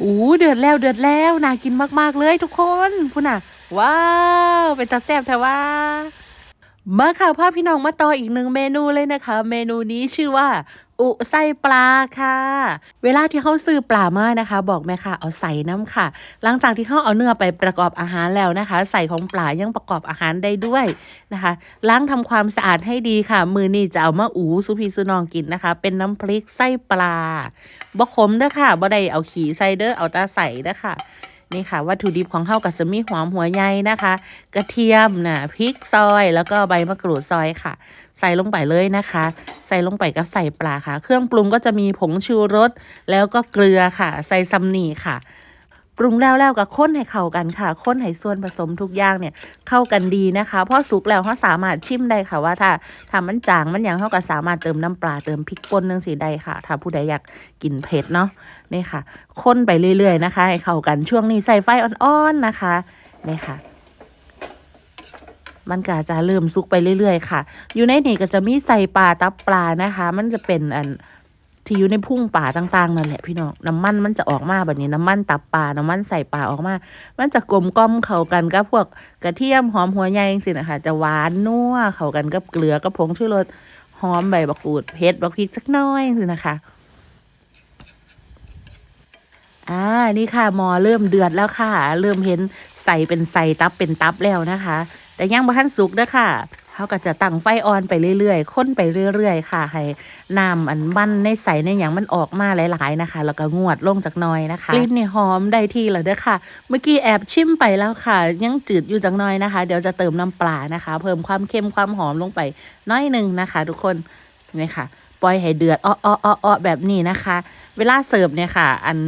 อู้เดือดแล้วเดือดแล้วน่ากินมาก ๆ เลยทุกคนพุ่นน่ะ ว้าว เป็นตาแซ่บแต่ว่า มาค่ะพ่อพี่น้องมาต่ออีกหนึ่งเมนูเลยนะคะ เมนูนี้ชื่อว่า อุไส้ปลาค่ะ เวลาที่เขาซื้อปลามานะคะ บอกแม่ค่ะเอาใส่น้ำค่ะ หลังจากที่เขาเอาเนื้อไปประกอบอาหารแล้วนะคะ ใส่ของปลายังประกอบอาหารได้ด้วยนะคะ ล้างทำความสะอาดให้ดีค่ะ มือนี่จะเอามาอูสุพีสุนองกินนะคะ เป็นน้ำพริกไส้ปลาบ่ขมเด้อค่ะบ่ได้เอาขี่ใส่เด้อเอาตาใส่เด้อค่ะ นี่ค่ะ วัตถุดิบของเฮากับสมีหอมหัวใหญ่นะคะ กระเทียมนะพริกซอย แล้วก็ใบมะกรูดซอยค่ะ ใส่ลงไปเลยนะคะ ใส่ลงไปกับใส่ปลาค่ะ เครื่องปรุงก็จะมีผงชูรสแล้วก็เกลือค่ะ ใส่ซัมนีค่ะ ปรุงแล้วแล้วก็ข้นให้เข้ากันค่ะข้นให้ส่วนผสมทุกอย่างเนี่ยเข้ากันดีนะคะเพราะสุกแล้วเขาสามารถชิมได้ค่ะว่าถ้าถ้ามันจางมันยังเขาก็สามารถเติมน้ำปลาเติมพริกป่นนึงสีได้ค่ะ ถ้าผู้ใดอยากกินเผ็ดเนาะนี่ค่ะข้นไปเรื่อยๆนะคะ ให้เข้ากันช่วงนี้ใส่ไฟอ่อนๆนะคะนี่ค่ะมันก็จะเริ่มสุกไปเรื่อยๆ ค่ะ อยู่ในนี่ก็จะมีใส่ปลาตับปลานะคะ มันจะเป็นอัน ที่อยู่ในพุ่งป่าต่าง ๆนั่นแหละพี่น้องน้ำมันมันจะออกมาแบบนี้น้ำมันตับปลาน้ำมันใส่ปลาออกมา มันจะกลมกล่อมเข้ากันกับพวกกระเทียมหอมหัวใหญ่สินะคะจะหวานนัวเข้ากันกับเกลือกับผงชูรสหอมใบบักกูดเผ็ดบักพริกสักน้อยสินะคะอ่านี่ค่ะมอเริ่มเดือดแล้วค่ะ เริ่มเห็นใส่เป็นใส่ตับเป็นตับแล้วนะคะ แต่ยังบ่ทันสุกเด้อค่ะ เขาก็จะตั้งไฟอ่อนไปเรื่อยๆ ค้นไปเรื่อยๆ ค่ะ ให้น้ำอันมันในใสในอย่างมันออกมาหลายๆนะคะ แล้วก็งวดลงจากน้อยนะคะกลิ่นนี่หอมได้ที่แล้วเด้อค่ะ เมื่อกี้แอบชิมไปแล้วค่ะ ยังจืดอยู่จากน้อยนะคะ เดี๋ยวจะเติมน้ำปลานะคะ เพิ่มความเค็มความหอมลงไปน้อยหนึ่งนะคะ ทุกคนนี่ค่ะ ปล่อยให้เดือดอ้ออ้ออ้อแบบนี้นะคะ เวลาเสิร์ฟเนี่ยค่ะ อัน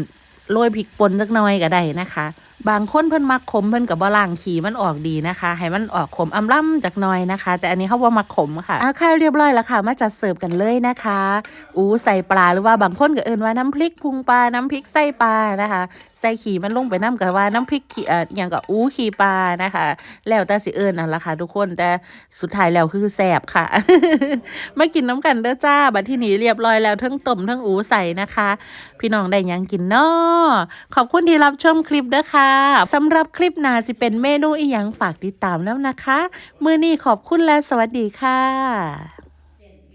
โรยพริกป่นสักน่อยก็ได้นะคะ บางคนเพิ่นมักขมเพิ่นกับบ่ล่างขีมันออกดีนะคะ ให้มันออกขมอำล่ำจากหน่อยนะคะ แต่อันนี้เขาว่ามักขมค่ะอะค่ะเรียบร้อยแล้วค่ะ มาจัดเสิร์ฟกันเลยนะคะอู้ใส่ปลาหรือว่าบางคนก็เอิ้นว่าน้ำพริกพุงปลาน้ำพริกไส้ปลานะคะใส่ขี่มันลงไปน้ำกับว่าน้ำพริกขี่เอ่ออย่างกับอู้ขี่ปลานะคะ แล้วแต่สิเอิ้นนั่นละค่ะทุกคนแต่สุดท้ายแล้วคือแสบค่ะมากินน้ำกันเด้อจ้าบัดที่นี้เรียบร้อยแล้วทั้งต้มทั้งอูใส่นะคะ พี่น้องได้ยังกินนาะขอบคุณที่รับชมคลิปเด้อค่ะสำหรับคลิปหน้าสิเป็นเมนูอีหยังฝากติดตามแล้วนะคะ มื้อนี้ขอบคุณและสวัสดีค่ะ